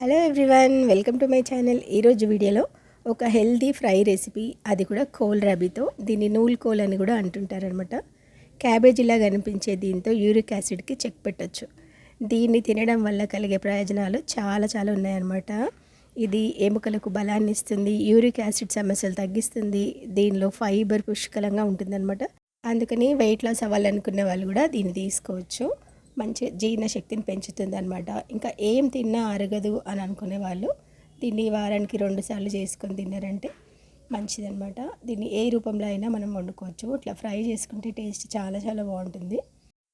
Hello everyone welcome to my channel ఈరోజు వీడియోలో ఒక హెల్దీ ఫ్రై రెసిపీ అది కూడా కోల్ రబీతో దీన్ని నూల్ కోల్ అని కూడా అంటుంటారనమాట క్యాబేజీలా కనిపించే దీంతో యూరిక్ యాసిడ్కి చెక్ పెట్టచ్చు. దీన్ని తినడం వల్ల కలిగే ప్రయోజనాలు చాలా చాలా ఉన్నాయన్నమాట. ఇది ఎముకలకు బలాన్ని ఇస్తుంది యూరిక్ యాసిడ్ సమస్యలు తగ్గిస్తుంది దీనిలో ఫైబర్ పుష్కలంగా ఉంటుందన్నమాట. అందుకని వెయిట్ లాస్ అవ్వాలనుకునే వాళ్ళు కూడా దీన్ని తీసుకోవచ్చు. మంచి జీర్ణశక్తిని పెంచుతుంది అనమాట ఇంకా ఏం తిన్నా అరగదు అని అనుకునే వాళ్ళు దీన్ని వారానికి రెండు సార్లు చేసుకొని తిన్నారంటే మంచిదనమాట దీన్ని ఏ రూపంలో అయినా మనం వండుకోవచ్చు. ఇట్లా ఫ్రై చేసుకుంటే టేస్ట్ చాలా చాలా బాగుంటుంది.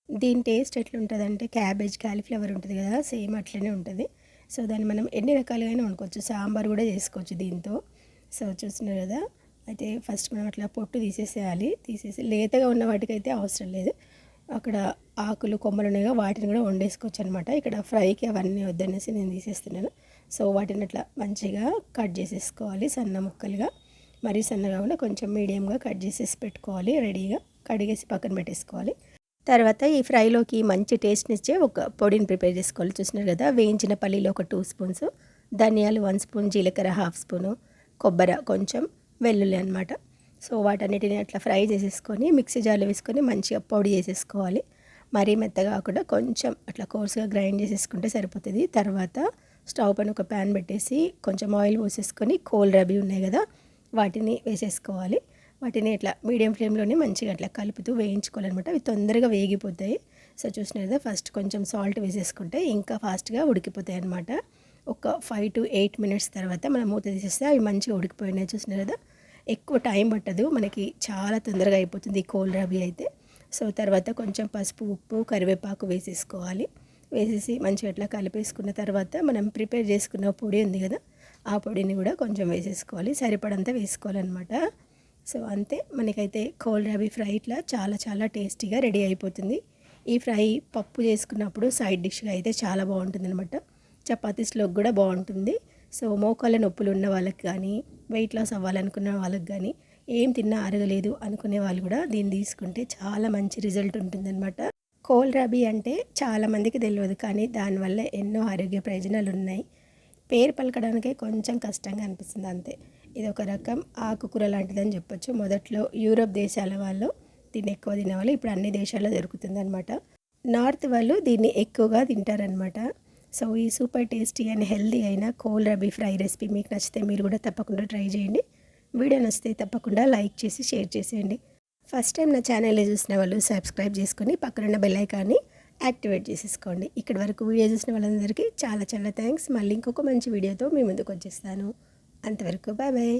దీని టేస్ట్ ఎట్లుంటుందంటే క్యాబేజ్ క్యాలీఫ్లవర్ ఉంటుంది కదా సేమ్ అట్లనే ఉంటుంది. సో దాన్ని మనం ఎన్ని రకాలుగా వండుకోవచ్చు. సాంబార్ కూడా చేసుకోవచ్చు దీంతో. సో చూస్తున్నారు కదా అయితే ఫస్ట్ మనం అట్లా పొట్టు తీసేసేయాలి. తీసేసి లేతగా ఉన్న వాటికైతే అవసరం లేదు. అక్కడ ఆకులు కొమ్మలు ఉన్నాయిగా వాటిని కూడా వండేసుకోవచ్చు అనమాట ఇక్కడ ఫ్రైకి అవన్నీ వద్దనేసి నేను తీసేస్తున్నాను. సో వాటిని అట్లా మంచిగా కట్ చేసేసుకోవాలి సన్న ముక్కలుగా. మరీ సన్నగా ఉన్న కొంచెం మీడియంగా కట్ చేసేసి పెట్టుకోవాలి రెడీగా కడిగేసి పక్కన పెట్టేసుకోవాలి. తర్వాత ఈ ఫ్రైలోకి మంచి టేస్ట్నిచ్చే ఒక పొడిని ప్రిపేర్ చేసుకోవాలి. చూసినారు కదా వేయించిన పల్లీలు ఒక టూ స్పూన్స్ ధనియాలు వన్ స్పూన్ జీలకర్ర హాఫ్ స్పూను కొబ్బరి కొంచెం వెల్లుల్లి అనమాట సో వాటన్నిటిని అట్లా ఫ్రై చేసేసుకొని మిక్సీ జార్లో వేసుకొని మంచిగా పొడి చేసేసుకోవాలి. మరీ మెత్తగా కాకుండా కొంచెం అట్లా కోర్స్గా గ్రైండ్ చేసేసుకుంటే సరిపోతుంది. తర్వాత స్టవ్ పైన ఒక ప్యాన్ పెట్టేసి కొంచెం ఆయిల్ పోసేసుకొని కోల్ రబీ ఉన్నాయి కదా వాటిని వేసేసుకోవాలి. వాటిని ఇట్లా మీడియం ఫ్లేమ్లోనే మంచిగా అట్లా కలుపుతూ వేయించుకోవాలన్నమాట. అవి తొందరగా వేగిపోతాయి. సో చూసిన కదా ఫస్ట్ కొంచెం సాల్ట్ వేసేసుకుంటే ఇంకా ఫాస్ట్గా ఉడికిపోతాయి అనమాట ఒక ఫైవ్ టు ఎయిట్ మినిట్స్ తర్వాత మనం మూత తీసేస్తే అవి మంచిగా ఉడికిపోయినాయి చూసినారు కదా. ఎక్కువ టైం పట్టదు. మనకి చాలా తొందరగా అయిపోతుంది ఈ కోల్ రబీ అయితే. సో తర్వాత కొంచెం పసుపు ఉప్పు కరివేపాకు వేసేసుకోవాలి. వేసేసి మంచిగా అట్లా కలిపేసుకున్న తర్వాత మనం ప్రిపేర్ చేసుకున్న పొడి ఉంది కదా ఆ పొడిని కూడా కొంచెం వేసేసుకోవాలి. సరిపడంతా వేసుకోవాలన్నమాట. సో అంతే. మనకైతే కోల్ రబీ ఫ్రై ఇట్లా చాలా చాలా టేస్టీగా రెడీ అయిపోతుంది. ఈ ఫ్రై పప్పు చేసుకున్నప్పుడు సైడ్ డిష్గా అయితే చాలా బాగుంటుంది అనమాట చపాతీస్లోకి కూడా బాగుంటుంది. సో మోకాళ్ళ నొప్పులు ఉన్న వాళ్ళకి కానీ వెయిట్ లాస్ అవ్వాలనుకున్న వాళ్ళకి కానీ ఏం తిన్నా అరగలేదు అనుకునే వాళ్ళు కూడా దీన్ని తీసుకుంటే చాలా మంచి రిజల్ట్ ఉంటుందన్నమాట. కోల్ రబీ అంటే చాలామందికి తెలియదు కానీ దానివల్ల ఎన్నో ఆరోగ్య ప్రయోజనాలు ఉన్నాయి. పేరు పలకడానికే కొంచెం కష్టంగా అనిపిస్తుంది అంతే. ఇది ఒక రకం ఆకుకూర లాంటిదని చెప్పొచ్చు. మొదట్లో యూరోప్ దేశాల వాళ్ళు దీన్ని ఎక్కువ తినేవాళ్ళు ఇప్పుడు అన్ని దేశాల్లో దొరుకుతుంది అనమాట నార్త్ వాళ్ళు దీన్ని ఎక్కువగా తింటారనమాట సో ఈ సూపర్ టేస్టీ అండ్ హెల్దీ అయిన కోల్ రబీ ఫ్రై రెసిపీ మీకు నచ్చితే మీరు కూడా తప్పకుండా ట్రై చేయండి. వీడియో నచ్చితే తప్పకుండా లైక్ చేసి షేర్ చేసేయండి. ఫస్ట్ టైం నా ఛానల్ చూసిన వాళ్ళు సబ్స్క్రైబ్ చేసుకొని పక్కనున్న బెల్ ఐకాన్ని యాక్టివేట్ చేసేసుకోండి. ఇక్కడి వరకు వీడియో చూసిన వాళ్ళందరికీ చాలా చాలా థ్యాంక్స్. మళ్ళీ ఇంకొక మంచి వీడియోతో మీ ముందుకు వచ్చేస్తాను. అంతవరకు బాయ్ బాయ్